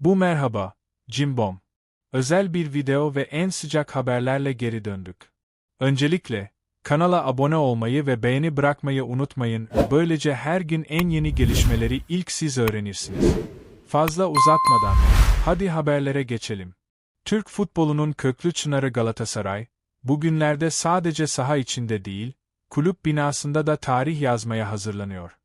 Bu merhaba, Cimbom. Özel bir video ve en sıcak haberlerle geri döndük. Öncelikle, kanala abone olmayı ve beğeni bırakmayı unutmayın, böylece her gün en yeni gelişmeleri ilk siz öğrenirsiniz. Fazla uzatmadan, hadi haberlere geçelim. Türk futbolunun köklü çınarı Galatasaray, bugünlerde sadece saha içinde değil, kulüp binasında da tarih yazmaya hazırlanıyor.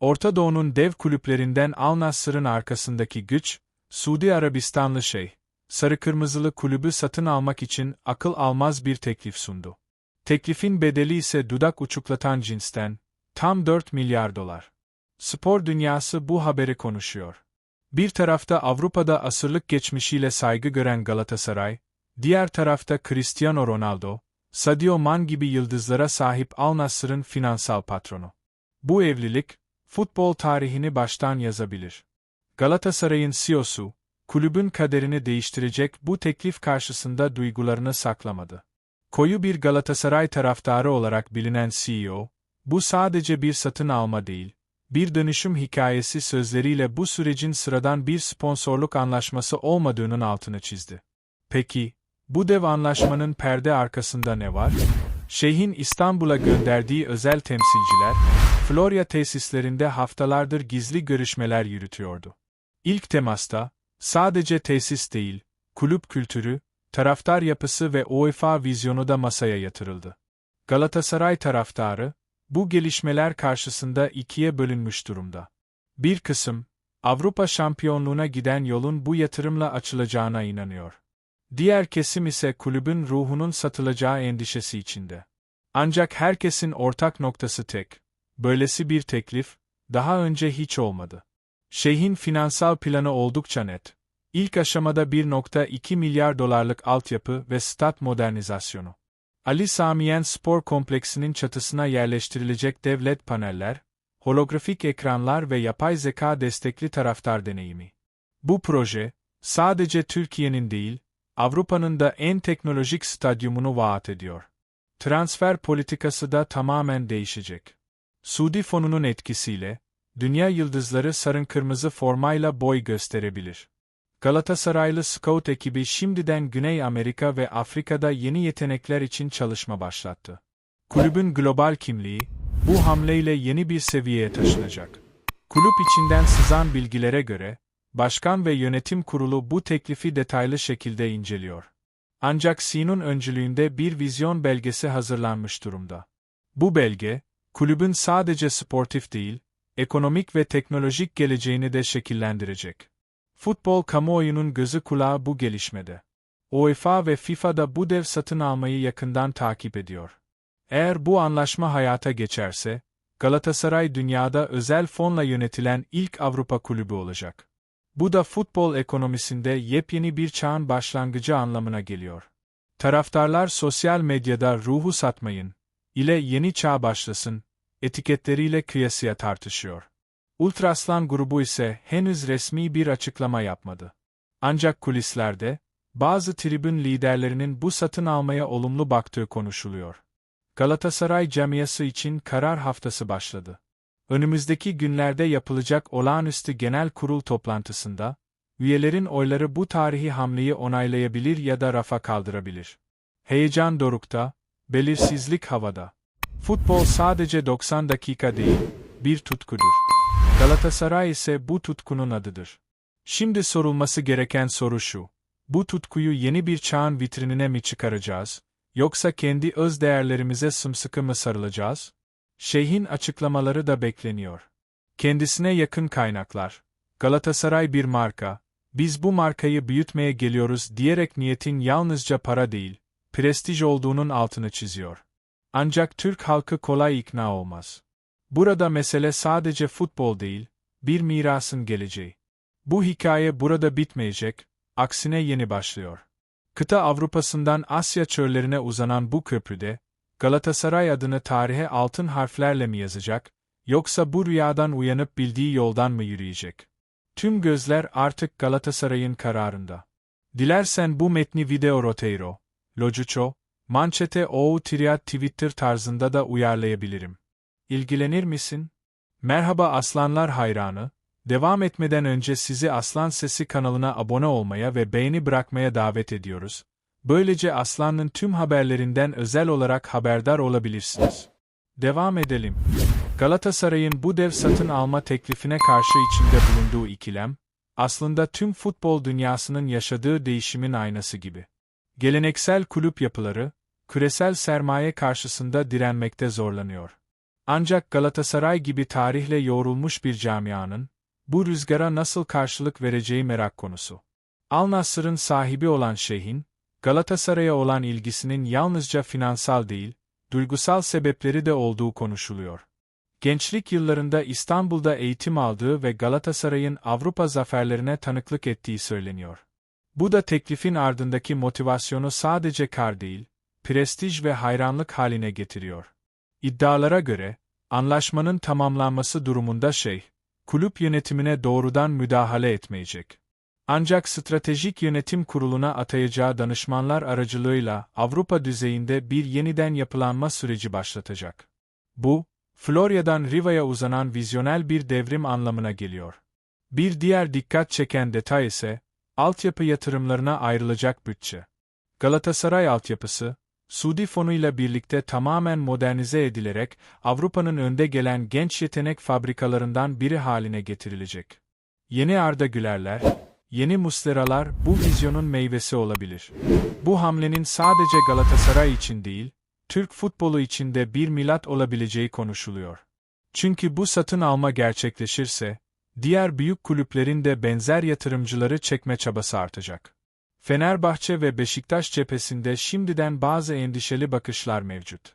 Orta Doğu'nun dev kulüplerinden Al Nassr'ın arkasındaki güç, Suudi Arabistanlı şey, Sarı Kırmızılı kulübü satın almak için akıl almaz bir teklif sundu. Teklifin bedeli ise dudak uçuklatan cinsten, tam 4 milyar dolar. Spor dünyası bu haberi konuşuyor. Bir tarafta Avrupa'da asırlık geçmişiyle saygı gören Galatasaray, diğer tarafta Cristiano Ronaldo, Sadio Man gibi yıldızlara sahip Al Nassr'ın finansal patronu. Bu evlilik, futbol tarihini baştan yazabilir. Galatasaray'ın CEO'su, kulübün kaderini değiştirecek bu teklif karşısında duygularını saklamadı. Koyu bir Galatasaray taraftarı olarak bilinen CEO, bu sadece bir satın alma değil, bir dönüşüm hikayesi sözleriyle bu sürecin sıradan bir sponsorluk anlaşması olmadığının altını çizdi. Peki, bu dev anlaşmanın perde arkasında ne var? Şeyhin İstanbul'a gönderdiği özel temsilciler, Florya tesislerinde haftalardır gizli görüşmeler yürütüyordu. İlk temasta, sadece tesis değil, kulüp kültürü, taraftar yapısı ve UEFA vizyonu da masaya yatırıldı. Galatasaray taraftarı, bu gelişmeler karşısında ikiye bölünmüş durumda. Bir kısım, Avrupa şampiyonluğuna giden yolun bu yatırımla açılacağına inanıyor. Diğer kesim ise kulübün ruhunun satılacağı endişesi içinde. Ancak herkesin ortak noktası tek. Böylesi bir teklif, daha önce hiç olmadı. Şeyhin finansal planı oldukça net. İlk aşamada 1.2 milyar dolarlık altyapı ve stat modernizasyonu. Ali Samiyen Spor Kompleksinin çatısına yerleştirilecek devlet paneller, holografik ekranlar ve yapay zeka destekli taraftar deneyimi. Bu proje, sadece Türkiye'nin değil, Avrupa'nın da en teknolojik stadyumunu vaat ediyor. Transfer politikası da tamamen değişecek. Suudi fonunun etkisiyle, dünya yıldızları sarın kırmızı formayla boy gösterebilir. Galatasaraylı scout ekibi şimdiden Güney Amerika ve Afrika'da yeni yetenekler için çalışma başlattı. Kulübün global kimliği, bu hamleyle yeni bir seviyeye taşınacak. Kulüp içinden sızan bilgilere göre, Başkan ve yönetim kurulu bu teklifi detaylı şekilde inceliyor. Ancak Sin'un öncülüğünde bir vizyon belgesi hazırlanmış durumda. Bu belge, kulübün sadece sportif değil, ekonomik ve teknolojik geleceğini de şekillendirecek. Futbol kamuoyunun gözü kulağı bu gelişmede. UEFA ve FIFA da bu dev satın almayı yakından takip ediyor. Eğer bu anlaşma hayata geçerse, Galatasaray dünyada özel fonla yönetilen ilk Avrupa kulübü olacak. Bu da futbol ekonomisinde yepyeni bir çağın başlangıcı anlamına geliyor. Taraftarlar sosyal medyada ruhu satmayın ile yeni çağ başlasın etiketleriyle kıyasıya tartışıyor. Ultraslan grubu ise henüz resmi bir açıklama yapmadı. Ancak kulislerde, bazı tribün liderlerinin bu satın almaya olumlu baktığı konuşuluyor. Galatasaray camiası için karar haftası başladı. Önümüzdeki günlerde yapılacak olağanüstü genel kurul toplantısında, üyelerin oyları bu tarihi hamleyi onaylayabilir ya da rafa kaldırabilir. Heyecan dorukta, belirsizlik havada. Futbol sadece 90 dakika değil, bir tutkudur. Galatasaray ise bu tutkunun adıdır. Şimdi sorulması gereken soru şu. Bu tutkuyu yeni bir çağın vitrinine mi çıkaracağız, yoksa kendi öz değerlerimize sımsıkı mı sarılacağız? Şeyhin açıklamaları da bekleniyor. Kendisine yakın kaynaklar, Galatasaray bir marka, biz bu markayı büyütmeye geliyoruz diyerek niyetin yalnızca para değil, prestij olduğunun altını çiziyor. Ancak Türk halkı kolay ikna olmaz. Burada mesele sadece futbol değil, bir mirasın geleceği. Bu hikaye burada bitmeyecek, aksine yeni başlıyor. Kıta Avrupa'sından Asya çöllerine uzanan bu köprüde, Galatasaray adını tarihe altın harflerle mi yazacak, yoksa bu rüyadan uyanıp bildiği yoldan mı yürüyecek? Tüm gözler artık Galatasaray'ın kararında. Dilersen bu metni video Roteiro, Locucho, Manchete ou Triad Twitter tarzında da uyarlayabilirim. İlgilenir misin? Merhaba aslanlar hayranı, Devam etmeden önce sizi Aslan Sesi kanalına abone olmaya ve beğeni bırakmaya davet ediyoruz. Böylece Aslan'ın tüm haberlerinden özel olarak haberdar olabilirsiniz. Devam edelim. Galatasaray'ın bu dev satın alma teklifine karşı içinde bulunduğu ikilem, aslında tüm futbol dünyasının yaşadığı değişimin aynası gibi. Geleneksel kulüp yapıları, küresel sermaye karşısında direnmekte zorlanıyor. Ancak Galatasaray gibi tarihle yoğrulmuş bir camianın, bu rüzgara nasıl karşılık vereceği merak konusu. Al Nassr'ın sahibi olan şeyhin, Galatasaray'a olan ilgisinin yalnızca finansal değil, duygusal sebepleri de olduğu konuşuluyor. Gençlik yıllarında İstanbul'da eğitim aldığı ve Galatasaray'ın Avrupa zaferlerine tanıklık ettiği söyleniyor. Bu da teklifin ardındaki motivasyonu sadece kar değil, prestij ve hayranlık haline getiriyor. İddialara göre, anlaşmanın tamamlanması durumunda şey, kulüp yönetimine doğrudan müdahale etmeyecek. Ancak stratejik yönetim kuruluna atayacağı danışmanlar aracılığıyla Avrupa düzeyinde bir yeniden yapılanma süreci başlatacak. Bu, Florya'dan Riva'ya uzanan vizyonel bir devrim anlamına geliyor. Bir diğer dikkat çeken detay ise, altyapı yatırımlarına ayrılacak bütçe. Galatasaray altyapısı, Suudi fonuyla birlikte tamamen modernize edilerek Avrupa'nın önde gelen genç yetenek fabrikalarından biri haline getirilecek. Yeni Arda Gülerler, yeni Musleralar bu vizyonun meyvesi olabilir. Bu hamlenin sadece Galatasaray için değil, Türk futbolu için de bir milat olabileceği konuşuluyor. Çünkü bu satın alma gerçekleşirse, diğer büyük kulüplerin de benzer yatırımcıları çekme çabası artacak. Fenerbahçe ve Beşiktaş cephesinde şimdiden bazı endişeli bakışlar mevcut.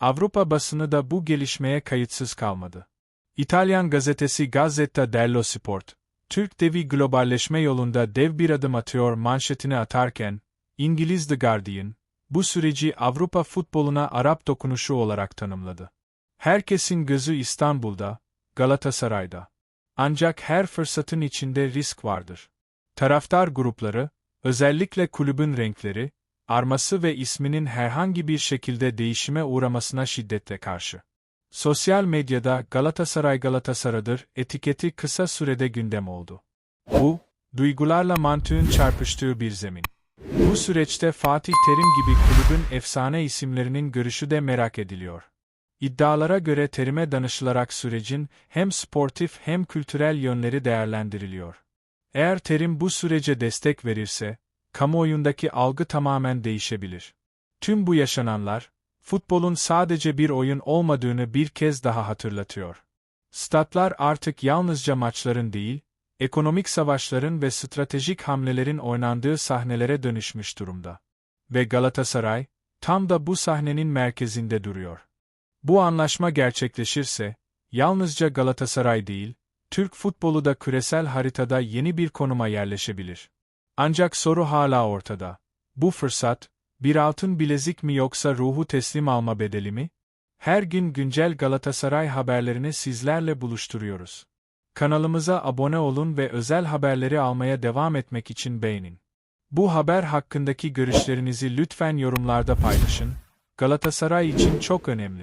Avrupa basını da bu gelişmeye kayıtsız kalmadı. İtalyan gazetesi Gazzetta dello Sport, Türk devi globalleşme yolunda dev bir adım atıyor manşetini atarken, İngiliz The Guardian, bu süreci Avrupa futboluna Arap dokunuşu olarak tanımladı. Herkesin gözü İstanbul'da, Galatasaray'da. Ancak her fırsatın içinde risk vardır. Taraftar grupları, özellikle kulübün renkleri, arması ve isminin herhangi bir şekilde değişime uğramasına şiddetle karşı. Sosyal medyada Galatasaray Galatasaray'dır etiketi kısa sürede gündem oldu. Bu, duygularla mantığın çarpıştığı bir zemin. Bu süreçte Fatih Terim gibi kulübün efsane isimlerinin görüşü de merak ediliyor. İddialara göre Terim'e danışılarak sürecin hem sportif hem kültürel yönleri değerlendiriliyor. Eğer Terim bu sürece destek verirse, kamuoyundaki algı tamamen değişebilir. Tüm bu yaşananlar, futbolun sadece bir oyun olmadığını bir kez daha hatırlatıyor. Statlar artık yalnızca maçların değil, ekonomik savaşların ve stratejik hamlelerin oynandığı sahnelere dönüşmüş durumda. Ve Galatasaray, tam da bu sahnenin merkezinde duruyor. Bu anlaşma gerçekleşirse, yalnızca Galatasaray değil, Türk futbolu da küresel haritada yeni bir konuma yerleşebilir. Ancak soru hala ortada. Bu fırsat, bir altın bilezik mi yoksa ruhu teslim alma bedeli mi? Her gün güncel Galatasaray haberlerini sizlerle buluşturuyoruz. Kanalımıza abone olun ve özel haberleri almaya devam etmek için beğenin. Bu haber hakkındaki görüşlerinizi lütfen yorumlarda paylaşın. Galatasaray için çok önemli.